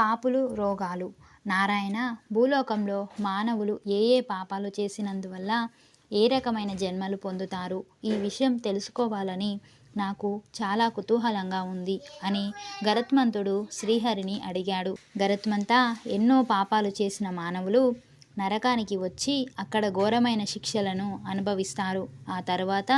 పాపులు రోగాలు. నారాయణ భూలోకంలో మానవులు ఏ ఏ పాపాలు చేసినందువల్ల ఏ రకమైన జన్మలు పొందుతారు? ఈ విషయం తెలుసుకోవాలని నాకు చాలా కుతూహలంగా ఉంది అని గరత్మంతుడు శ్రీహరిని అడిగాడు. గరత్మంతా ఎన్నో పాపాలు చేసిన మానవులు నరకానికి వచ్చి అక్కడ ఘోరమైన శిక్షలను అనుభవిస్తారు. ఆ తర్వాత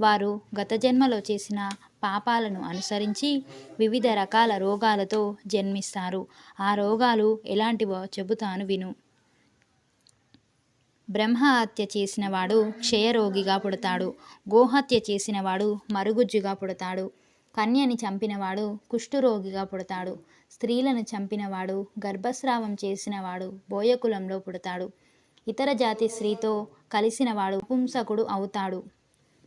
వారు గత జన్మలో చేసిన పాపాలను అనుసరించి వివిధ రకాల రోగాలతో జన్మిస్తారు. ఆ రోగాలు ఎలాంటివో చెబుతాను విను. బ్రహ్మహత్య చేసినవాడు క్షయరోగిగా పుడతాడు. గోహత్య చేసినవాడు మరుగుజ్జుగా పుడతాడు. కన్యని చంపినవాడు కుష్ఠురోగిగా పుడతాడు. స్త్రీలను చంపినవాడు గర్భస్రావం చేసినవాడు బోయకులంలో పుడతాడు. ఇతర జాతి స్త్రీతో కలిసినవాడు పుంసకుడు అవుతాడు.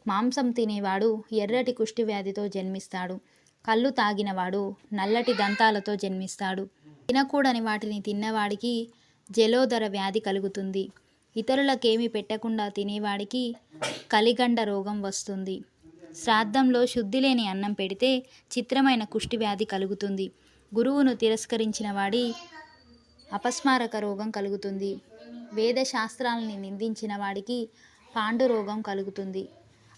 మాంసం తినేవాడు ఎర్రటి కుష్టి వ్యాధితో జన్మిస్తాడు. కళ్ళు తాగినవాడు నల్లటి దంతాలతో జన్మిస్తాడు. తినకూడని వాటిని తిన్నవాడికి జలోదర వ్యాధి కలుగుతుంది. ఇతరులకేమి పెట్టకుండా తినేవాడికి కలిగండ రోగం వస్తుంది. శ్రాద్ధంలో శుద్ధి లేని అన్నం పెడితే చిత్రమైన కుష్టి వ్యాధి కలుగుతుంది. గురువును తిరస్కరించిన వాడి అపస్మారక రోగం కలుగుతుంది. వేద శాస్త్రాలని నిందించిన వాడికి పాండు రోగం కలుగుతుంది.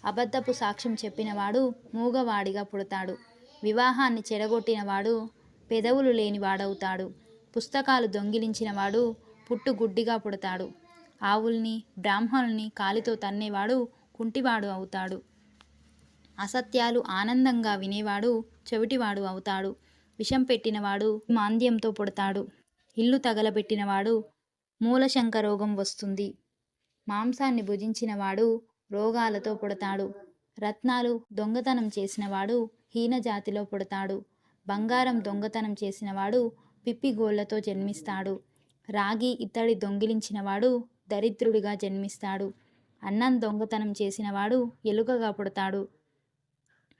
అబద్ధపు సాక్ష్యం చెప్పినవాడు మూగవాడిగా పుడతాడు. వివాహాన్ని చెడగొట్టినవాడు పెదవులు లేనివాడవుతాడు పుస్తకాలు దొంగిలించినవాడు పుట్టుగుడ్డిగా పుడతాడు. ఆవుల్ని బ్రాహ్మణుల్ని కాలితో తన్నేవాడు కుంటివాడు అవుతాడు. అసత్యాలు ఆనందంగా వినేవాడు చెవిటివాడు అవుతాడు. విషం పెట్టినవాడు మాంద్యంతో పుడతాడు. ఇల్లు తగలబెట్టినవాడు మూలశంక రోగం వస్తుంది. మాంసాన్ని భుజించినవాడు రోగాలతో పుడతాడు. రత్నాలు దొంగతనం చేసినవాడు హీనజాతిలో పుడతాడు. బంగారం దొంగతనం చేసినవాడు పిప్పిగోళ్ళతో జన్మిస్తాడు. రాగి ఇత్తడి దొంగిలించినవాడు దరిద్రుడిగా జన్మిస్తాడు. అన్నం దొంగతనం చేసినవాడు ఎలుకగా పుడతాడు.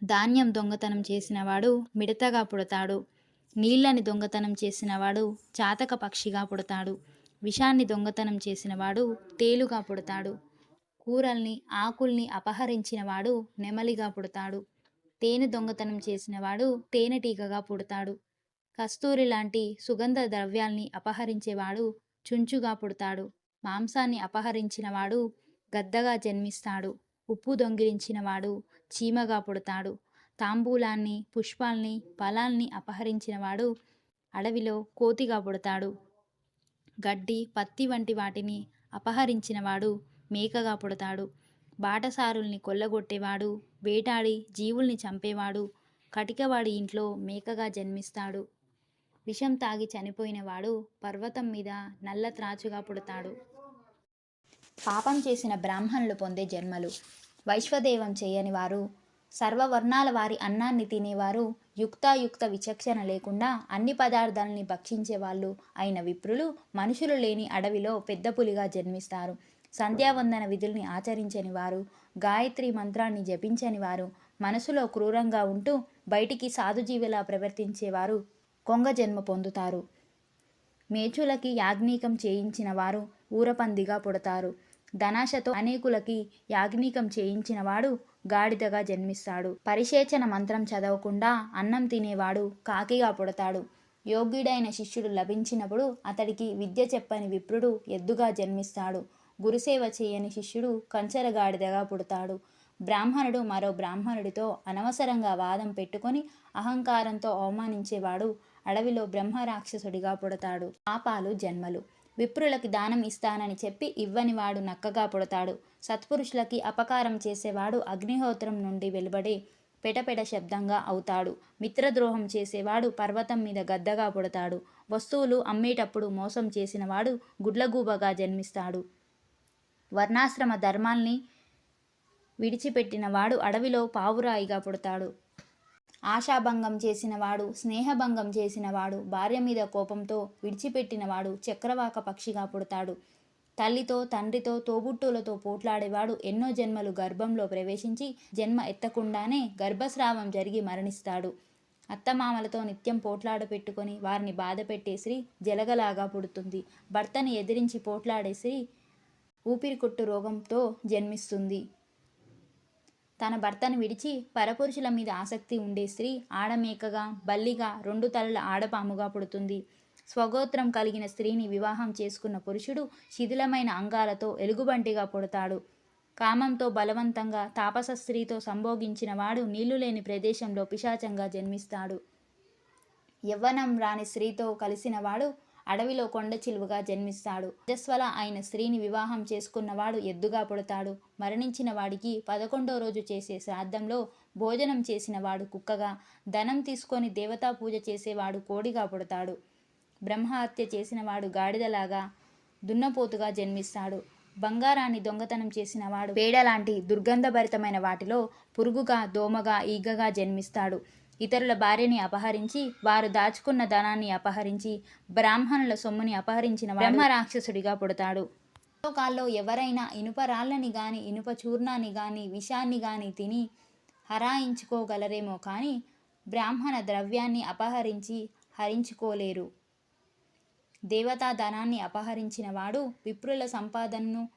ధాన్యం దొంగతనం చేసినవాడు మిడతగా పుడతాడు. నీళ్ళని దొంగతనం చేసినవాడు చాతక పక్షిగా పుడతాడు. విషాన్ని దొంగతనం చేసినవాడు తేలుగా పుడతాడు. కూరల్ని ఆకుల్ని అపహరించినవాడు నెమలిగా పుడతాడు. తేనె దొంగతనం చేసినవాడు తేనెటీగగా పుడతాడు. కస్తూరి లాంటి సుగంధ ద్రవ్యాల్ని అపహరించేవాడు చుంచుగా పుడతాడు. మాంసాన్ని అపహరించినవాడు గద్దగా జన్మిస్తాడు. ఉప్పు దొంగిలించినవాడు చీమగా పుడతాడు. తాంబూలాన్ని పుష్పాల్ని ఫలాల్ని అపహరించినవాడు అడవిలో కోతిగా పుడతాడు. గడ్డి పత్తి వంటి వాటిని అపహరించినవాడు మేకగా పుడతాడు. బాటసారుల్ని కొల్లగొట్టేవాడు వేటాడి జీవుల్ని చంపేవాడు కటికవాడి ఇంట్లో మేకగా జన్మిస్తాడు. విషం తాగి చనిపోయినవాడు పర్వతం మీద నల్ల త్రాచుగా పుడతాడు. పాపం చేసిన బ్రాహ్మణులు పొందే జన్మలు. వైశ్వదేవం చేయని వారు సర్వవర్ణాల వారి అన్నాన్ని తినేవారు యుక్తాయుక్త విచక్షణ లేకుండా అన్ని పదార్థాలని భక్షించే వాళ్ళు అయిన విప్రులు మనుషులు లేని అడవిలో పెద్ద పులిగా జన్మిస్తారు. సంధ్యావందన విధుల్ని ఆచరించని వారు గాయత్రి మంత్రాన్ని జపించని వారు మనసులో క్రూరంగా ఉంటూ బయటికి సాధుజీవిలా ప్రవర్తించేవారు కొంగ జన్మ పొందుతారు. మేచులకి యాజ్ఞీకం చేయించిన వారు ఊరపందిగా పుడతారు. ధనాశతో అనేకులకి యాజ్ఞీకం చేయించినవాడు గాడిదగా జన్మిస్తాడు. పరిశేచన మంత్రం చదవకుండా అన్నం తినేవాడు కాకిగా పుడతాడు. యోగ్యుడైన శిష్యుడు లభించినప్పుడు అతడికి విద్య చెప్పని విప్రుడు ఎద్దుగా జన్మిస్తాడు. గురుసేవ చేయని శిష్యుడు కంచరగాడిదగా పుడతాడు. బ్రాహ్మణుడు మరో బ్రాహ్మణుడితో అనవసరంగా వాదం పెట్టుకొని అహంకారంతో అవమానించేవాడు అడవిలో బ్రహ్మరాక్షసుడిగా పుడతాడు. పాపాలు జన్మలు. విప్రులకి దానం ఇస్తానని చెప్పి ఇవ్వనివాడు నక్కగా పుడతాడు. సత్పురుషులకి అపకారం చేసేవాడు అగ్నిహోత్రం నుండి వెలువడే పెటపెట శబ్దంగా అవుతాడు. మిత్రద్రోహం చేసేవాడు పర్వతం మీద గద్దగా పుడతాడు. వస్తువులు అమ్మేటప్పుడు మోసం చేసినవాడు గుడ్లగూబగా జన్మిస్తాడు. వర్ణాశ్రమ ధర్మాల్ని విడిచిపెట్టినవాడు అడవిలో పావురాయిగా పుడతాడు. ఆశాభంగం చేసినవాడు స్నేహభంగం చేసినవాడు భార్య మీద కోపంతో విడిచిపెట్టినవాడు చక్రవాక పక్షిగా పుడతాడు. తల్లితో తండ్రితో తోబుట్టులతో పోట్లాడేవాడు ఎన్నో జన్మలు గర్భంలో ప్రవేశించి జన్మ ఎత్తకుండానే గర్భస్రావం జరిగి మరణిస్తాడు. అత్తమామలతో నిత్యం పోట్లాడ పెట్టుకొని వారిని బాధ పెట్టే స్త్రీ జలగలాగా పుడుతుంది. భర్తని ఎదిరించి పోట్లాడే స్త్రీ ఊపిరికొట్టు రోగంతో జన్మిస్తుంది. తన భర్తను విడిచి పరపురుషుల మీద ఆసక్తి ఉండే స్త్రీ ఆడమేకగా బల్లిగా రెండు తలల ఆడపాముగా పుడుతుంది. స్వగోత్రం కలిగిన స్త్రీని వివాహం చేసుకున్న పురుషుడు శిథిలమైన అంగాలతో ఎలుగుబంటిగా పుడతాడు. కామంతో బలవంతంగా తాపస స్త్రీతో సంభోగించిన వాడు నీళ్ళు లేని ప్రదేశంలో పిశాచంగా జన్మిస్తాడు. యవ్వనం రాని స్త్రీతో కలిసిన వాడు అడవిలో కొండ చిలువగా జన్మిస్తాడు. రజస్వల ఆయన స్త్రీని వివాహం చేసుకున్నవాడు ఎద్దుగా పుడతాడు. మరణించిన వాడికి పదకొండో రోజు చేసే శ్రాద్ధంలో భోజనం చేసిన వాడు కుక్కగా ధనం తీసుకొని దేవతా పూజ చేసేవాడు కోడిగా పుడతాడు. బ్రహ్మహత్య చేసినవాడు గాడిదలాగా దున్నపోతుగా జన్మిస్తాడు. బంగారాన్ని దొంగతనం చేసిన వాడు పేడ లాంటి దుర్గంధభరితమైన వాటిలో పురుగుగా దోమగా ఈగగా జన్మిస్తాడు. ఇతరుల భార్యని అపహరించి వారు దాచుకున్న ధనాన్ని అపహరించి బ్రాహ్మణుల సొమ్ముని అపహరించిన బ్రహ్మ రాక్షసుడిగా పుడతాడు. లోకాల్లో ఎవరైనా ఇనుప రాళ్ళని గాని ఇనుప చూర్ణాన్ని గాని విషాన్ని గాని తిని హరాయించుకోగలరేమో కానీ బ్రాహ్మణ ద్రవ్యాన్ని అపహరించి హరించుకోలేరు. దేవతా ధనాన్ని అపహరించిన వాడు విప్రుల సంపాదనను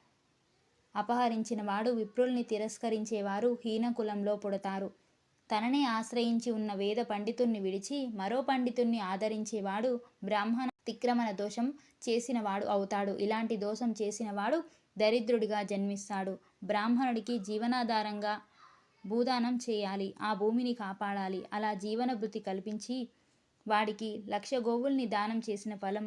అపహరించిన వాడు విప్రుల్ని తిరస్కరించేవారు హీనకులంలో పుడతారు. తననే ఆశ్రయించి ఉన్న వేద పండితుణ్ణి విడిచి మరో పండితుణ్ణి ఆదరించేవాడు బ్రాహ్మణ తిక్రమణ దోషం చేసినవాడు అవుతాడు. ఇలాంటి దోషం చేసినవాడు దరిద్రుడిగా జన్మిస్తాడు. బ్రాహ్మణుడికి జీవనాధారంగా భూదానం చేయాలి. ఆ భూమిని కాపాడాలి. అలా జీవనభృతి కల్పించి వాడికి లక్ష గోవుల్ని దానం చేసిన ఫలం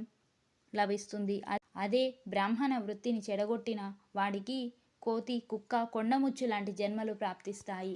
లభిస్తుంది. అదే బ్రాహ్మణ వృత్తిని చెడగొట్టిన వాడికి కోతి కుక్క కొండముచ్చు లాంటి జన్మలు ప్రాప్తిస్తాయి.